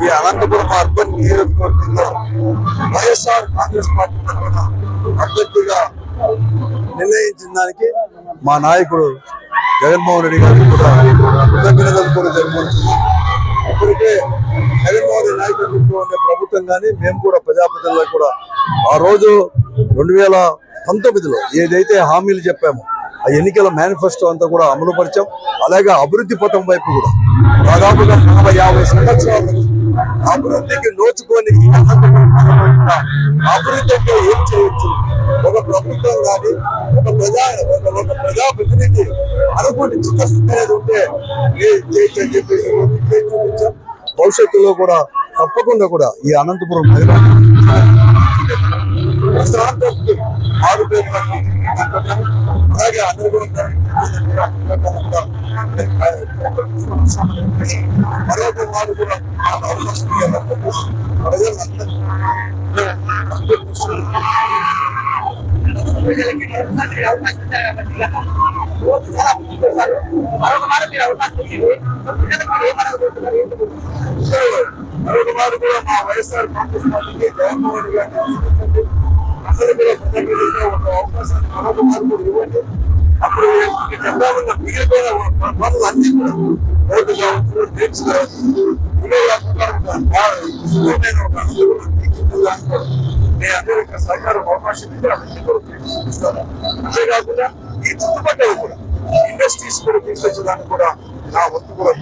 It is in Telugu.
ఈ అనంతపురం అర్బన్ నియోజకవర్గంలో వైఎస్ఆర్ కాంగ్రెస్ పార్టీ తరఫున అభ్యర్థిగా నిర్ణయించిన దానికి మా నాయకుడు జగన్మోహన్ రెడ్డి గారికి కూడా కృతజ్ఞతలు కూడా జరుపుకుంటున్నాం ఇప్పటికే జగన్మోహన్ రెడ్డి నాయకత్వంలో ఉండే ప్రభుత్వం కానీ మేము కూడా ప్రజాప్రతినిధులు కూడా ఆ రోజు రెండు వేల పంతొమ్మిదిలో ఏదైతే హామీలు చెప్పామో ఆ ఎన్నికల మేనిఫెస్టో అంతా కూడా అమలు పరిచాం. అలాగే అభివృద్ధి పథం వైపు కూడా దాదాపుగా నలభై యాభై సంవత్సరాలు అభివృద్ధికి నోచుకొని అంటే ఏం చేయొచ్చు? ఒక ప్రభుత్వం కానీ ఒక ప్రజా ఒక ప్రజాప్రతినిధి అనుకుంటే చిత్తశుద్ధి అనేది ఉంటే చేయొచ్చు అని చెప్పేసి చూపించాం. భవిష్యత్తులో కూడా తప్పకుండా కూడా ఈ అనంతపురం నగరాన్ని ఆరు ఆరుపేరు అలాగే అందరూ కూడా మరొక వారు కూడా నాకు అవకాశం ఇవ్వాలని ప్రజలందరూ మరొక వారు కూడా మా వైఎస్ఆర్ కాంగ్రెస్ పార్టీకి జగన్మోహన్ గారిని అందరూ కూడా ప్రజాప్రతినిధులుగా ఒక అవకాశాన్ని మరొక కూడా ఇవ్వండి అప్పుడు చంద్రబాబు మిగిలిపోయిన పనులు అన్ని కూడా కావచ్చు కాకుండా ఒక మీ అందరి యొక్క సహకారం అవకాశం అంతేకాకుండా ఈ చుట్టుపక్కల కూడా ఇండస్ట్రీస్ కూడా తీసుకొచ్చేదానికి కూడా నా వంతు కూడా